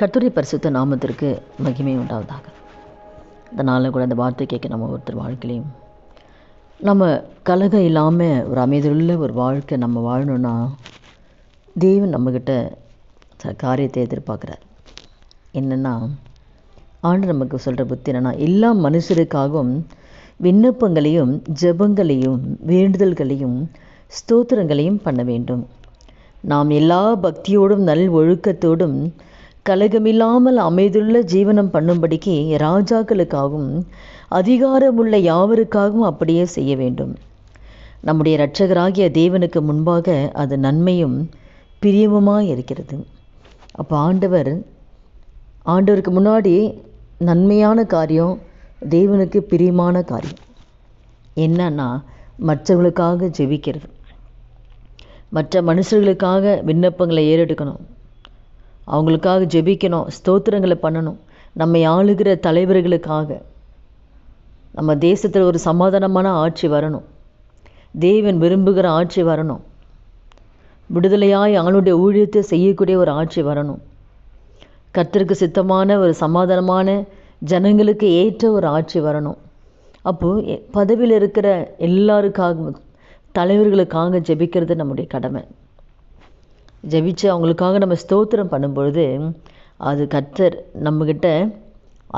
கட்டுரை பரிசுத்த நாமத்திற்கு மகிமை உண்டாவதாக. இதனால் கூட அந்த வார்த்தை கேட்க நம்ம ஒருத்தர் வாழ்க்கையிலையும் நம்ம கலகம் இல்லாமல் ஒரு அமைதியுள்ள ஒரு வாழ்க்கை நம்ம வாழணும்னா தேவன் நம்மக்கிட்ட காரியத்தை எதிர்பார்க்குறார். என்னென்னா ஆண்டு நமக்கு சொல்கிற புத்தி என்னென்னா எல்லா மனுஷருக்காகவும் விண்ணப்பங்களையும் ஜெபங்களையும் வேண்டுதல்களையும் ஸ்தோத்திரங்களையும் பண்ண வேண்டும். நாம் எல்லா பக்தியோடும் நல் ஒழுக்கத்தோடும் கலகமில்லாமல் அமைதுள்ள ஜீவனம் பண்ணும்படிக்கு ராஜாக்களுக்காகவும் அதிகாரமுள்ள யாவருக்காகவும் அப்படியே செய்ய வேண்டும். நம்முடைய இரட்சகராகிய தேவனுக்கு முன்பாக அது நன்மையும் பிரியமுமாக இருக்கிறது அப்போ ஆண்டவர் ஆண்டவருக்கு முன்னாடி நன்மையான காரியம் தேவனுக்கு பிரியமான காரியம். என்னன்னா மற்றவங்களுக்காக ஜெபிக்கிறது. மற்ற மனுஷர்களுக்காக விண்ணப்பங்களை ஏறெடுக்கணும். அவங்களுக்காக ஜெபிக்கணும் ஸ்தோத்திரங்களை பண்ணணும். நம்மை ஆளுகிற தலைவர்களுக்காக நம்ம தேசத்தில் ஒரு சமாதானமான ஆட்சி வரணும். தேவன் விரும்புகிற ஆட்சி வரணும். விடுதலையாய் அவனுடைய ஊழியத்தை செய்யக்கூடிய ஒரு ஆட்சி வரணும். கத்திற்கு சித்தமான ஒரு சமாதானமான ஜனங்களுக்கு ஏற்ற ஒரு ஆட்சி வரணும். அப்போது பதவியில் இருக்கிற எல்லாருக்காகவும் தலைவர்களுக்காக ஜெபிக்கிறது நம்முடைய கடமை. ஜெபிச்சு அவங்களுக்காக நம்ம ஸ்தோத்திரம் பண்ணும்பொழுது அது கர்த்தர் நம்மக்கிட்ட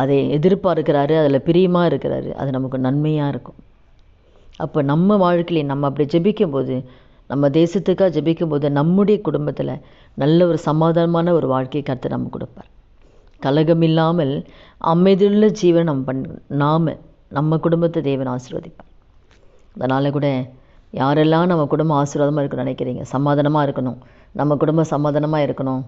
அதை எதிர்பார்க்கிறாரு அதில் பிரியமாக இருக்கிறாரு. அது நமக்கு நன்மையாக இருக்கும். அப்போ நம்ம வாழ்க்கையிலே நம்ம அப்படி ஜெபிக்கும் போது நம்ம தேசத்துக்காக ஜெபிக்கும் போது நம்முடைய குடும்பத்தில் நல்ல ஒரு சமாதானமான ஒரு வாழ்க்கையை கர்த்தர் நம்ம கொடுப்பார். கலகம் இல்லாமல் அமைதியுள்ள ஜீவன் நம்ம பண் நாம் நம்ம குடும்பத்தை தேவன் ஆசீர்வதிப்பார். அதனால் கூட யாரெல்லாம் நம்ம குடும்பம் ஆசீர்வாதமாக இருக்கணும்னு நினைக்கிறீங்க? சமாதானமாக இருக்கணும். நம்ம குடும்பம் சமாதானமாக இருக்கணும்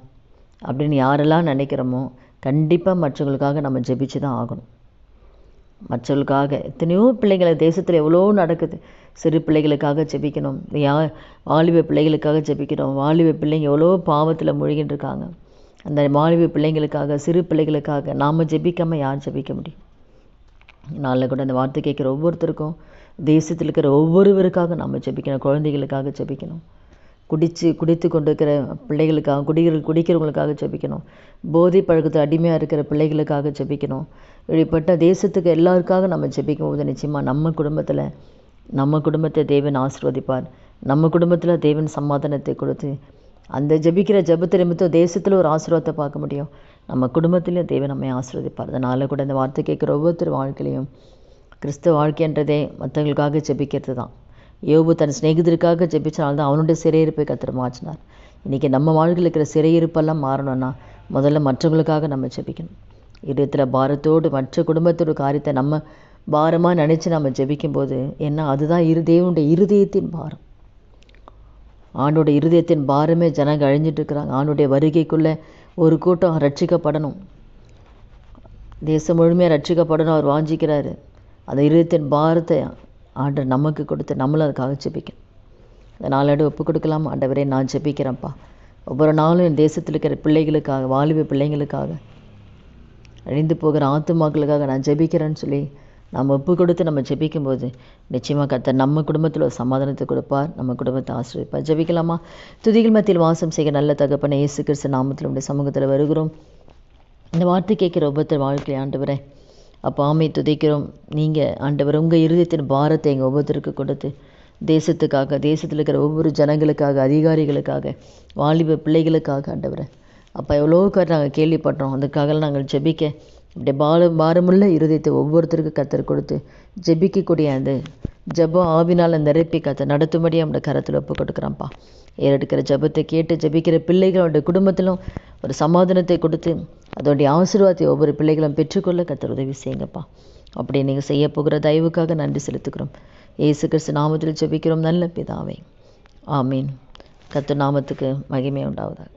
அப்படின்னு யாரெல்லாம் நினைக்கிறோமோ கண்டிப்பாக மற்றவங்களுக்காக நம்ம ஜெபிச்சு தான் ஆகணும். மற்றவர்களுக்காக எத்தனையோ பிள்ளைங்களை தேசத்தில் எவ்வளோ நடக்குது. சிறு பிள்ளைகளுக்காக ஜெபிக்கணும். யா வாலிப பிள்ளைகளுக்காக ஜெபிக்கணும் வாலிப பிள்ளைங்க எவ்வளோ பாவத்தில் மூழ்கிட்டு இருக்காங்க அந்த வாலிப பிள்ளைங்களுக்காக சிறு பிள்ளைகளுக்காக நாம் ஜெபிக்காமல் யார் ஜெபிக்க முடியும்? நாளில் கூட அந்த வார்த்தை கேட்குற ஒவ்வொருத்தருக்கும் தேசத்தில் இருக்கிற ஒவ்வொருவருக்காக நாம் ஜெபிக்கணும். குழந்தைகளுக்காக ஜெபிக்கணும். குடித்து குடித்து கொண்டு இருக்கிற பிள்ளைகளுக்காக குடிக்கிற குடிக்கிறவங்களுக்காக ஜெபிக்கணும். போதை பழக்கத்தில் அடிமையாக இருக்கிற பிள்ளைகளுக்காக ஜெபிக்கணும். இப்படிப்பட்ட தேசத்துக்கு எல்லாருக்காக நம்ம ஜெபிக்கும் போது நிச்சயமாக நம்ம குடும்பத்தில் நம்ம குடும்பத்தை தேவன் ஆசிர்வதிப்பார். நம்ம குடும்பத்தில் தேவன் சமாதானத்தை கொடுத்து அந்த ஜெபிக்கிற ஜபத்தை நிமித்தம் தேசத்தில் ஒரு ஆசீர்வாதத்தை பார்க்க முடியும். நம்ம குடும்பத்திலையும் தேவன் நம்மை ஆசீர்வதிப்பார். அதனால் கூட இந்த வார்த்தை கேட்குற ஒவ்வொருத்தர் வாழ்க்கையிலையும் கிறிஸ்துவ வாழ்க்கைன்றதே மற்றவங்களுக்காக ஜெபிக்கிறது தான். யோபு தன் சிநேகிதருக்காக ஜெபிச்சனால தான் அவனுடைய சிறையிருப்பை கத்திர மாற்றினார். இன்றைக்கி நம்ம வாழ்க்கையில் இருக்கிற சிறையிருப்பெல்லாம் மாறணும்னா முதல்ல மற்றவங்களுக்காக நம்ம ஜெபிக்கணும். இதயத்தில் பாரத்தோடு மற்ற குடும்பத்தோட காரியத்தை நம்ம பாரமாக நினச்சி நம்ம ஜெபிக்கும்போது ஏன்னா அதுதான் இரு தேவனுடைய இருதயத்தின் பாரம். ஆண்டோட இருதயத்தின் பாரமே ஜனங்க அழிஞ்சிட்டு இருக்கிறாங்க. ஆண்டுடைய வருகைக்குள்ளே ஒரு கூட்டம் ரட்சிக்கப்படணும் தேசம் முழுமையாக ரட்சிக்கப்படணும் அவர் வாஞ்சிக்கிறாரு. அந்த இருதயத்தின் பாரத்தை ஆண்டு நமக்கு கொடுத்து நம்மளும் அதுக்காக ஜெபிக்கணும். இந்த நாளோடு ஒப்பு கொடுக்கலாம். ஆண்டவரே நான் ஜெபிக்கிறேன்ப்பா. ஒவ்வொரு நாளும் என் தேசத்தில் இருக்கிற பிள்ளைகளுக்காக வாலிப பிள்ளைங்களுக்காக அழிந்து போகிற ஆத்துமாக்களுக்காக நான் ஜெபிக்கிறேன்னு சொல்லி நம்ம ஒப்பு கொடுத்து நம்ம ஜெபிக்கும்போது நிச்சயமாக கத்த நம்ம குடும்பத்தில் ஒரு சமாதானத்தை கொடுப்பார் நம்ம குடும்பத்தை ஆசிரியப்பார் ஜெபிக்கலாமா? துதிகள் மத்தியில் வாசம் செய்ய நல்ல தகப்பனை இயேசு கிறிஸ்து நாமத்தில் உடைய சமூகத்தில் வருகிறோம். இந்த வார்த்தை கேட்குற ஒவ்வொருத்தர் வாழ்க்கையை ஆண்டு வரேன் ஆமை துதிக்கிறோம். நீங்கள் ஆண்டவர் உங்கள் இருதயத்தின் பாரத்தை எங்கள் ஒவ்வொருத்தருக்கு கொடுத்து தேசத்துக்காக தேசத்தில் இருக்கிற ஒவ்வொரு ஜனங்களுக்காக அதிகாரிகளுக்காக வாலிப பிள்ளைகளுக்காக ஆண்டவரை. அப்போ எவ்வளோ கார் நாங்கள் கேள்விப்பட்டோம். அதுக்காக நாங்கள் ஜெபிக்க இப்படி பால பாரமுள்ள இருதயத்தை ஒவ்வொருத்தருக்கு கத்தர் கொடுத்து ஜெபிக்கக்கூடிய அந்த ஜபம் ஆவினால் நிரப்பி கத்தை நடத்தும்படி அவனோட கரத்தில் ஒப்பு கொடுக்குறான்ப்பா ஏறெடுக்கிற ஜபத்தை கேட்டு ஜபிக்கிற பிள்ளைகளோட குடும்பத்திலும் ஒரு சமாதானத்தை கொடுத்து அதோடைய ஆசீர்வாதத்தை ஒவ்வொரு பிள்ளைகளும் பெற்றுக்கொள்ள கத்தர் உதவி செய்யுங்கப்பா. அப்படி நீங்கள் செய்ய போகிற தயவுக்காக நன்றி செலுத்துக்கிறோம் ஏசு கிறிஸ்து நாமத்தில் ஜெபிக்கிறோம். நல்ல பிதாவை. ஆமீன். கத்து நாமத்துக்கு மகிமை உண்டாவதாக.